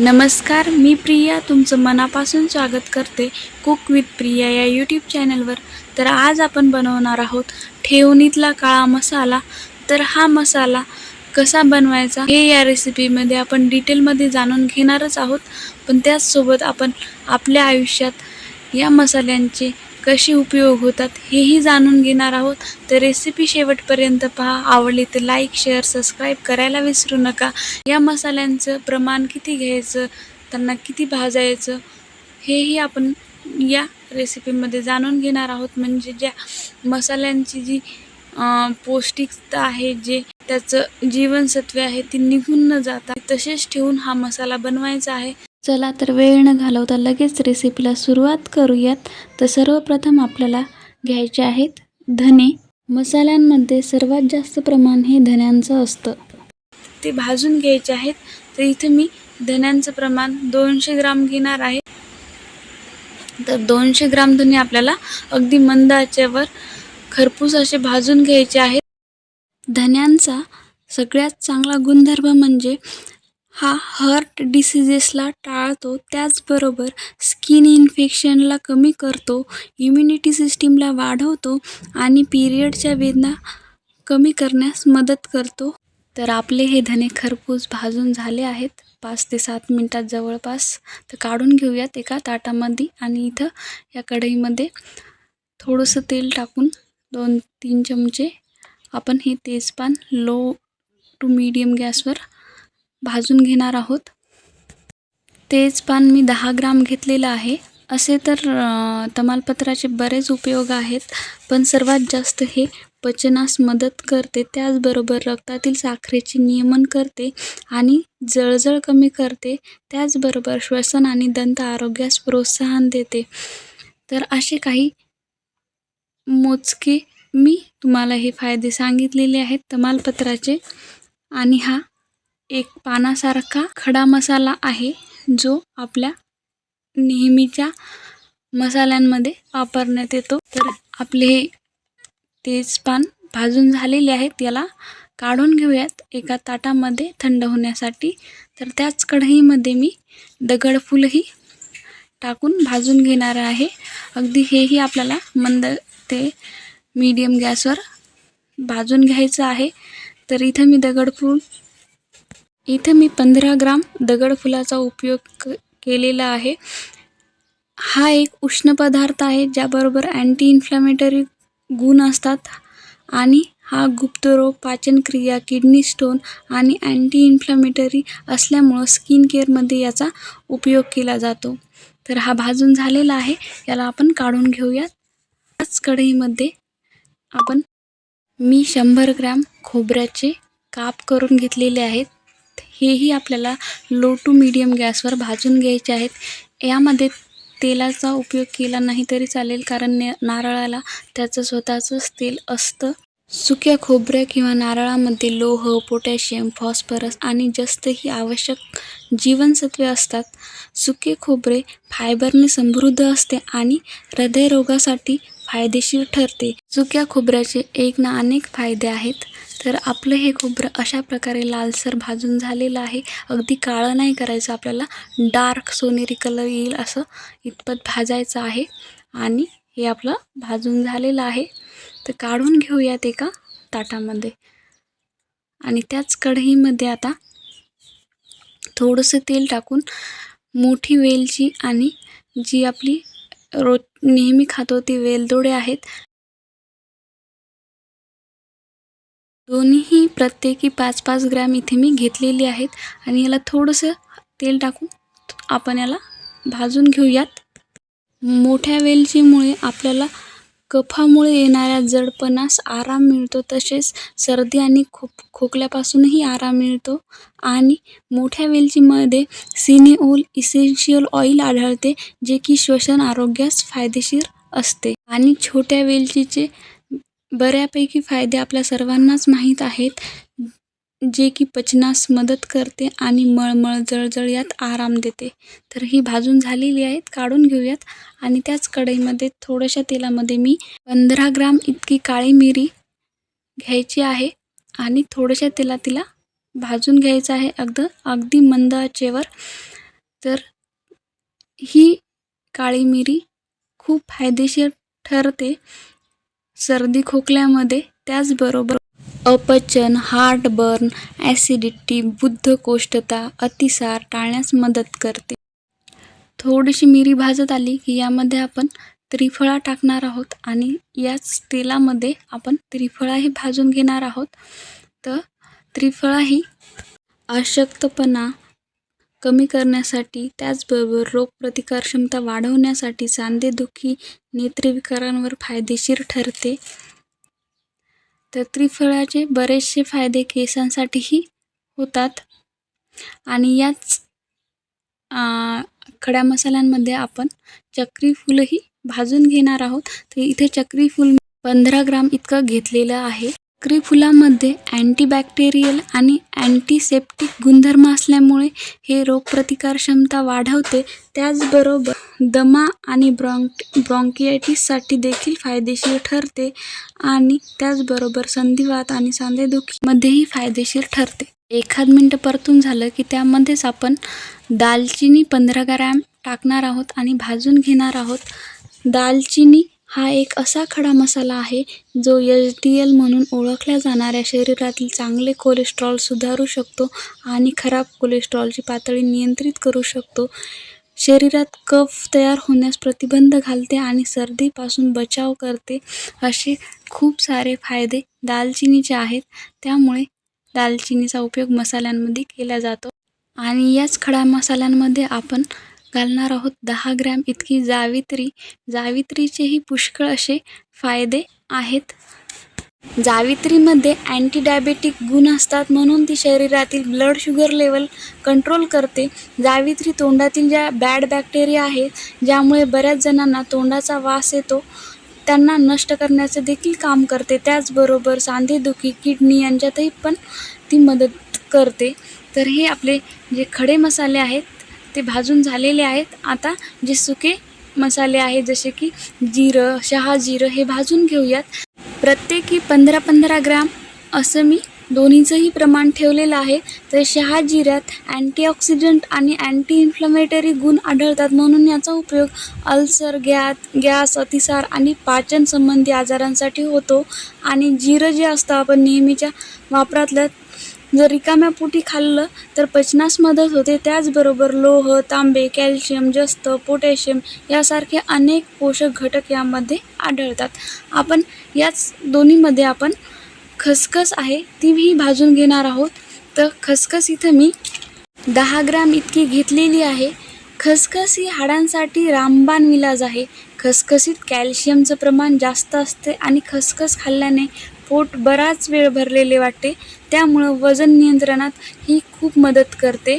नमस्कार मी प्रिया तुमचं मनापासून स्वागत करते कुक विथ प्रिया या यूट्यूब चॅनलवर तर आज आपण बनवणार आहोत ठेवणीतला काळा मसाला. तर हा मसाला कसा बनवायचा हे या रेसिपीमध्ये आपण डिटेलमध्ये जाणून घेणारच आहोत. पण त्याचसोबत आपण आपल्या आयुष्यात या मसाल्यांचे कसे उपयोग होतात हेही जाणून घेणार आहोत. तर रेसिपी शेवटपर्यंत पहा. आवडली तर लाईक शेअर सबस्क्राईब करायला विसरू नका. या मसाल्यांचं प्रमाण किती घ्यायचं? त्यांना किती भाजायचं? हेही आपण या रेसिपीमध्ये जाणून घेणार आहोत. म्हणजे ज्या मसाल्यांची जी पौष्टिकता आहे जे त्याचं जीवनसत्वे आहे ती निघून न जाता तसेच ठेवून हा मसाला बनवायचा आहे. चला तर वेळ न घालवता लगेच रेसिपीला सुरुवात करूयात. तर सर्वप्रथम आपल्याला घ्यायचे आहेत धने. मसाल्यांमध्ये सर्वात जास्त प्रमाण हे धन्यांचं असतं. ते भाजून घ्यायचे आहेत. तर इथे मी धन्यांचं प्रमाण दोनशे ग्राम घेणार आहे. तर दोनशे ग्राम धने आपल्याला अगदी मंद आचेवर खरपूस असे भाजून घ्यायचे आहेत. धन्यांचा सगळ्यात चांगला गुणधर्म म्हणजे हा हार्ट डिसिजेसला टाळतो. त्याचबरोबर स्किन इन्फेक्शनला कमी करतो इम्युनिटी सिस्टीमला वाढवतो आणि पिरियडच्या वेदना कमी करण्यास मदत करतो. तर आपले हे धने खरपूस भाजून झाले आहेत. पाच ते सात मिनटात जवळपास. तर काढून घेऊयात एका ताटामध्ये आणि इथं या कढईमध्ये थोडंसं तेल टाकून दोन तीन चमचे आपण हे तेजपान लो टू मीडियम गॅसवर भाजून घेणार आहोत. तेजपान मी दहा ग्राम घेतलेलं आहे. असे तर तमालपत्राचे बरेच उपयोग आहेत पण सर्वात जास्त हे पचनास मदत करते. त्याचबरोबर रक्तातील साखरेचे नियमन करते आणि जळजळ कमी करते. त्याचबरोबर श्वसन आणि दंत आरोग्यास प्रोत्साहन देते. तर असे काही मोजके मी तुम्हाला हे फायदे सांगितलेले आहेत तमालपत्राचे. आणि हा एक पानासारखा खडा मसाला आहे जो आपल्या नेहमीच्या मसाल्यांमध्ये वापरण्यात येतो. तर आपले हे तेजपान भाजून झालेले आहेत. याला काढून घेऊयात. एका ताटामध्ये थंड होण्यासाठी. तर त्याच कढईमध्ये मी दगडफूलही टाकून भाजून घेणार आहे. अगदी हेही आपल्याला मंद ते मीडियम गॅसवर भाजून घ्यायचं आहे. तर इथं मी दगडफूल इथं मी पंधरा ग्राम दगडफुलाचा उपयोग क केलेला आहे. हा एक उष्ण पदार्थ आहे ज्याबरोबर अँटी इन्फ्लॅमेटरी गुण असतात आणि हा गुप्तरोग पाचनक्रिया किडनी स्टोन आणि अँटी इन्फ्लॅमेटरी असल्यामुळं स्किन केअरमध्ये याचा उपयोग केला जातो. तर हा भाजून झालेला आहे. याला आपण काढून घेऊयात त्याच कढईमध्ये आपण मी शंभर ग्रॅम खोबऱ्याचे काप करून घेतलेले आहेत. हेही आपल्याला लो टू मीडियम गॅसवर भाजून घ्यायचे आहेत. यामध्ये तेलाचा उपयोग केला नाही तरी चालेल कारण ने नारळाला त्याचं स्वतःचंच तेल असतं. सुक्या खोबऱ्या किंवा नारळामध्ये लोह पोटॅशियम फॉस्फरस आणि जास्तही आवश्यक जीवनसत्वे असतात. सुके खोबरे फायबरने समृद्ध असते आणि हृदयरोगासाठी फायदेशीर ठरते. सुक्या खोबऱ्याचे एक ना अनेक फायदे आहेत. तर आपलं हे खोबरं अशा प्रकारे लालसर भाजून झालेलं आहे. अगदी काळं नाही करायचं आपल्याला. डार्क सोनेरी कलर येईल असं इतपत भाजायचं आहे. आणि हे आपलं भाजून झालेलं आहे. तर काढून घेऊयात एका ताटामध्ये. आणि त्याच कढईमध्ये आता थोडंसं तेल टाकून मोठी वेलची आणि जी आपली रोज नेहमी खातो ती वेलदोडे आहेत दोन्हीही प्रत्येकी पाच पाच ग्रॅम इथे मी घेतलेली आहेत. आणि याला थोडंसं तेल टाकून आपण याला भाजून घेऊयात. मोठ्या वेलचीमुळे आपल्याला कफामुळे येणाऱ्या जडपणास आराम मिळतो. तसेच सर्दी आणि खोप खोकल्यापासूनही आराम मिळतो. आणि मोठ्या वेलचीमध्ये सिनेओल इसेन्शियल ऑइल आढळते जे की श्वसन आरोग्यास फायदेशीर असते. आणि छोट्या वेलचीचे बऱ्यापैकी फायदे आपल्या सर्वांनाच माहीत आहेत. जे की पचनास मदत करते आणि मळमळ जळजळ यात आराम देते. तर ही भाजून झालेली आहेत काढून घेऊयात. आणि त्याच कढईमध्ये थोड्याशा तेलामध्ये मी पंधरा ग्राम इतकी काळी मिरी घ्यायची आहे. आणि थोड्याशा तेला तिला भाजून घ्यायचं आहे. अगदी अगदी मंद आचेवर. तर ही काळी मिरी खूप फायदेशीर ठरते. सर्दी खोकल्यामध्ये त्याचबरोबर अपचन हार्टबर्न ॲसिडिटी बुद्धकोष्ठता अतिसार टाळण्यास मदत करते. थोडीशी मिरी भाजत आली की यामध्ये आपण त्रिफळा टाकणार आहोत आणि याच तेलामध्ये आपण त्रिफळाही भाजून घेणार आहोत. तर त्रिफळा ही अशक्तपणा कमी करण्यासाठी त्याचबरोबर रोगप्रतिकारक्षमता वाढवण्यासाठी सांधेदुखी नेत्रविकारांवर फायदेशीर ठरते. तर त्रिफळाचे बरेचसे फायदे केसांसाठीही होतात. आणि याच खड्या मसाल्यांमध्ये आपण चक्री फूलही भाजून घेणार आहोत. तर इथे चक्री फूल पंधरा ग्राम इतकं घेतलेलं आहे. चक्री फुलामध्ये अँटीबॅक्टेरियल आणि अँटीसेप्टिक गुणधर्म असल्यामुळे हे रोगप्रतिकार क्षमता वाढवते. त्याचबरोबर दमा आणि ब्रॉन्क ब्रॉन्कियाटिससाठी देखील फायदेशीर ठरते आणि त्याचबरोबर संधिवात आणि सांधेदुखीमध्येही फायदेशीर ठरते. एखाद मिनटं परतून झालं की त्यामध्येच आपण दालचिनी पंधरा ग्रॅम टाकणार आहोत आणि भाजून घेणार आहोत. दालचिनी हा एक असा खडा मसाला आहे जो एच डी एल म्हणून ओळखल्या जाणाऱ्या शरीरातील चांगले कोलेस्ट्रॉल सुधारू शकतो आणि खराब कोलेस्ट्रॉलची पातळी नियंत्रित करू शकतो. शरीरात कफ तयार होण्यास प्रतिबंध घालते आणि सर्दीपासून बचाव करते असे खूप सारे फायदे दालचिनीचे आहेत. त्यामुळे दालचिनीचा उपयोग मसाल्यांमध्ये केला जातो. आणि याच खडा मसाल्यांमध्ये आपण घालणार आहोत. दहा ग्रॅम इतकी जावित्री जावित्रीचेही पुष्कळ असे फायदे आहेत. जावित्रीमध्ये अँटीडायबेटिक गुण असतात म्हणून ती शरीरातील ब्लड शुगर लेवल कंट्रोल करते. जावित्री तोंडातील ज्या बॅड बॅक्टेरिया आहेत ज्यामुळे बऱ्याच जणांना तोंडाचा वास येतो त्यांना नष्ट करण्याचं देखील काम करते. त्याचबरोबर सांधेदुखी किडनी यांच्यातही पण ती मदत करते. तर हे आपले जे खडे मसाले आहेत ते भाजून झालेले आहेत. आता जे सुके मसाले आहेत जसे की जिरं शहाजिरं हे भाजून घेऊयात. प्रत्येकी पंधरा पंधरा ग्रॅम असं मी दोन्हीचंही प्रमाण ठेवलेलं आहे. तर शहाजिऱ्यात अँटीऑक्सिडंट आणि अँटी इन्फ्लमेटरी गुण आढळतात. म्हणून याचा उपयोग अल्सर गॅस गॅस अतिसार आणि पाचन संबंधी आजारांसाठी होतो. आणि जिरं जे असतं आपण नेहमीच्या वापरातलं जर रिकाम्या पोटी खाल्लं तर पचनास मदत होते. त्याचबरोबर लोह तांबे कॅल्शियम जस्त पोटॅशियम यासारखे अनेक पोषक घटक यामध्ये आढळतात. आपण याच दोन्हीमध्ये आपण खसखस आहे तीही भाजून घेणार आहोत. तर खसखस इथं मी दहा ग्राम इतकी घेतलेली आहे. खसखस ही हाडांसाठी रामबाण विलाज आहे. खसखसीत कॅल्शियमचं प्रमाण जास्त असते आणि खसखस खाल्ल्याने पोट बराच वेळ भरलेले वाटते. त्यामुळं वजन नियंत्रणात ही खूप मदत करते.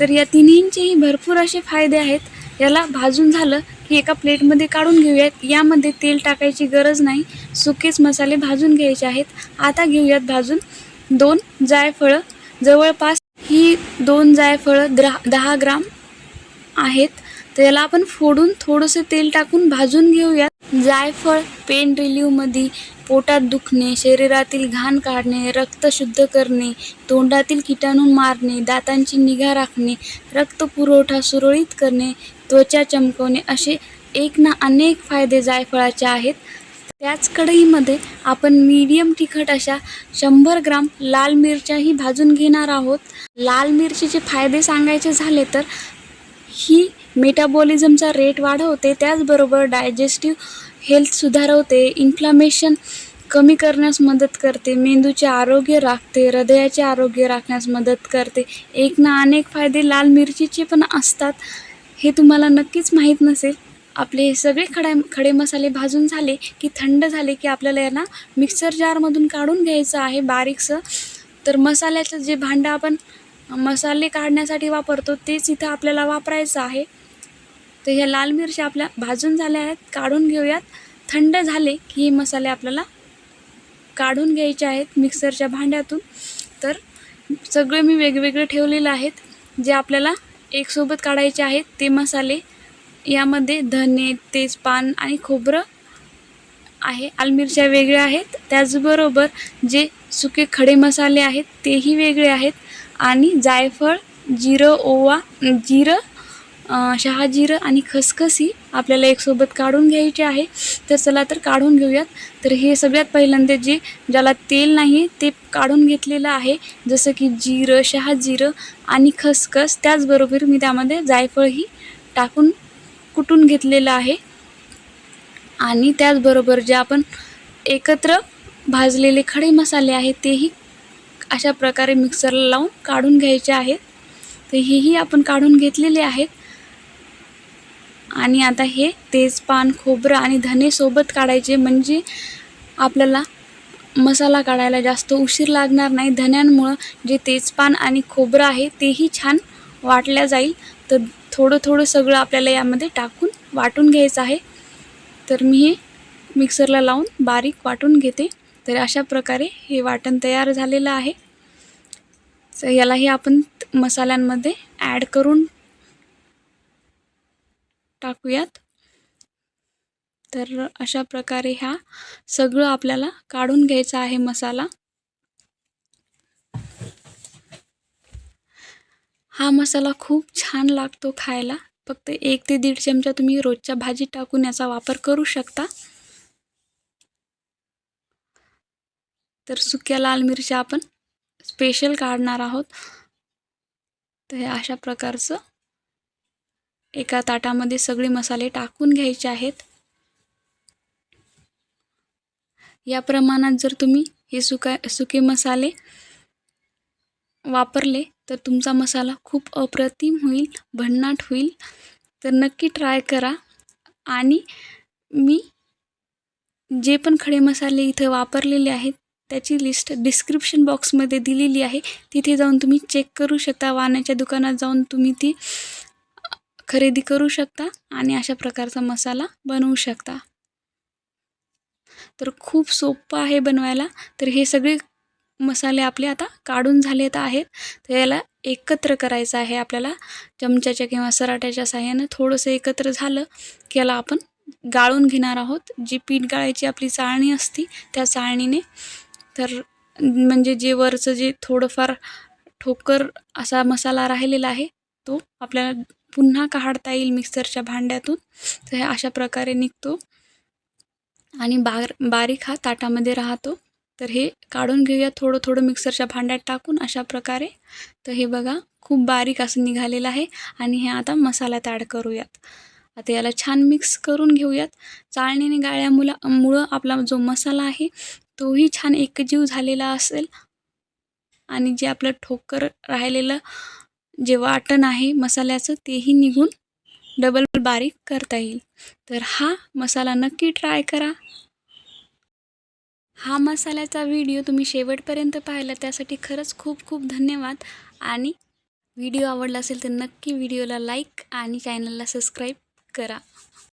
तर या तिन्हींचेही भरपूर असे फायदे आहेत. याला भाजून झालं की एका प्लेटमध्ये काढून घेऊयात. यामध्ये तेल टाकायची गरज नाही. सुकेच मसाले भाजून घ्यायचे आहेत. आता घेऊयात भाजून दोन जायफळं. जवळपास ही दोन जायफळं द्रा दहा ग्राम आहेत. त्याला आपण फोडून थोडंसं तेल टाकून भाजून घेऊयात. जायफळ पेन रिलीवमध्ये पोटात दुखणे शरीरातील घाण काढणे रक्त शुद्ध करणे तोंडातील किटाणू मारणे दातांची निगा राखणे रक्त पुरवठा सुरळीत करणे त्वचा चमकवणे असे एक ना अनेक फायदे जायफळाचे आहेत. त्याच कढईमध्ये आपण मीडियम तिखट अशा शंभर ग्राम लाल मिरच्याही भाजून घेणार आहोत. लाल मिरचीचे फायदे सांगायचे झाले तर ही मेटाबॉलिझमचा रेट वाढवते त्याचबरोबर डायजेस्टिव्ह हेल्थ सुधारवते इन्फ्लामेशन कमी करण्यास मदत करते मेंदूचे आरोग्य राखते हृदयाचे आरोग्य राखण्यास मदत करते. एक ना अनेक फायदे लाल मिरचीचे पण असतात हे तुम्हाला नक्कीच माहीत नसेल. आपले हे सगळे खडा खडे मसाले भाजून झाले की थंड झाले की आपल्याला यांना मिक्सर जारमधून काढून घ्यायचं आहे बारीकसं. तर मसाल्याचं जे भांडं आपण मसाले काढण्यासाठी वापरतो तेच इथं आपल्याला वापरायचं आहे. तर ह्या लाल मिरच्या आपल्या भाजून झाल्या आहेत काढून घेऊयात. थंड झाले की हे मसाले आपल्याला काढून घ्यायचे आहेत मिक्सरच्या भांड्यातून. तर सगळे मी वेगवेगळे ठेवलेले आहेत. जे आपल्याला एकसोबत काढायचे आहेत ते मसाले. यामध्ये धने तेजपान आणि खोबरं आहे. आलमिरच्या वेगळ्या आहेत. त्याचबरोबर जे सुके खडे मसाले आहेत तेही वेगळे आहेत. आणि जायफळ जिरं ओवा जिरं शहाजिरं आणि खसखसी आपल्याला एकसोबत काढून घ्यायची आहे. तर चला तर काढून घेऊयात. तर हे सगळ्यात पहिल्यांदा जे ज्याला तेल नाही ते काढून घेतलेलं आहे. जसं की जिरं शहाजिरं आणि खसखस त्याचबरोबर मी त्यामध्ये जायफळही टाकून कुटून घेतलेलं आहे. आणि त्याचबरोबर जे आपण एकत्र भाजलेले खडे मसाले आहेत तेही अशा प्रकारे मिक्सरला लावून काढून घ्यायचे आहेत. तर हेही आपण काढून घेतलेले आहेत. आणि आता हे तेजपान खोबरं आणि धने सोबत काढायचे म्हणजे आपल्याला मसाला काढायला जास्त उशीर लागणार नाही. धन्यांमुळं जे तेजपान आणि खोबरं आहे तेही छान वाटल्या जाईल. तर थोडं थोडं सगळं आपल्याला यामध्ये टाकून वाटून घ्यायचं आहे. तर मी हे मिक्सरला लावून बारीक वाटून घेते. तर अशा प्रकारे हे वाटण तयार झालेलं आहे. तर यालाही आपण मसाल्यांमध्ये ॲड करून टाकूयात. तर अशा प्रकारे ह्या सगळं आपल्याला काढून घ्यायचा आहे मसाला. हा मसाला खूप छान लागतो खायला. फक्त एक ते दीड चमचा तुम्ही रोजच्या भाजीत टाकून याचा वापर करू शकता. तर सुक्या लाल मिरच्या आपण स्पेशल काढणार आहोत. तर हे अशा प्रकारचं एका ताटामध्ये सगळे मसाले टाकून घ्यायचे आहेत. या प्रमाणात जर तुम्ही हे सुका सुके मसाले वापरले तर तुमचा मसाला खूप अप्रतिम होईल भन्नाट होईल. तर नक्की ट्राय करा. आणि मी जे पण खडे मसाले इथं वापरलेले आहेत त्याची लिस्ट डिस्क्रिप्शन बॉक्समध्ये दिलेली आहे. तिथे जाऊन तुम्ही चेक करू शकता. वाण्याच्या दुकानात जाऊन तुम्ही ती खरेदी करू शकता आणि अशा प्रकारचा मसाला बनवू शकता. तर खूप सोपं आहे बनवायला. तर हे सगळे मसाले आपले आता काढून झालेत आहेत. तर याला एकत्र करायचं आहे आपल्याला. चमच्याच्या किंवा सराट्याच्या साह्यानं थोडंसं एकत्र झालं की याला आपण गाळून घेणार आहोत. जी पीठ गाळायची आपली चाळणी असती त्या चाळणीने. तर म्हणजे जे वरचं जे थोडंफार ठोकर असा मसाला राहिलेला आहे तो आपल्याला पुन्हा काढता येईल मिक्सरच्या भांड्यातून. तर हे अशा प्रकारे निघतो. आणि बार बारीक हा ताटामध्ये राहतो. तर हे काढून घेऊया. थोडं थोडं मिक्सरच्या भांड्यात टाकून अशा प्रकारे. तर हे बघा खूप बारीक असं निघालेलं आहे. आणि हे आता मसाल्यात ॲड करूयात. आता याला छान मिक्स करून घेऊयात. चाळणीने गाळ्या मुला मुळं आपला जो मसाला आहे तोही छान एकजीव झालेला असेल. आणि जे आपलं ठोकर राहिलेलं जे वाटण आहे मसाल्याचं तेही निघून डबल बारीक करता येईल. तर हा मसाला नक्की ट्राय करा. हा मसाल्याचा व्हिडिओ तुम्ही शेवटपर्यंत पाहिला त्यासाठी खरंच खूप खूप धन्यवाद. आणि व्हिडिओ आवडला असेल तर नक्की व्हिडिओला लाईक आणि चॅनलला सबस्क्राईब करा.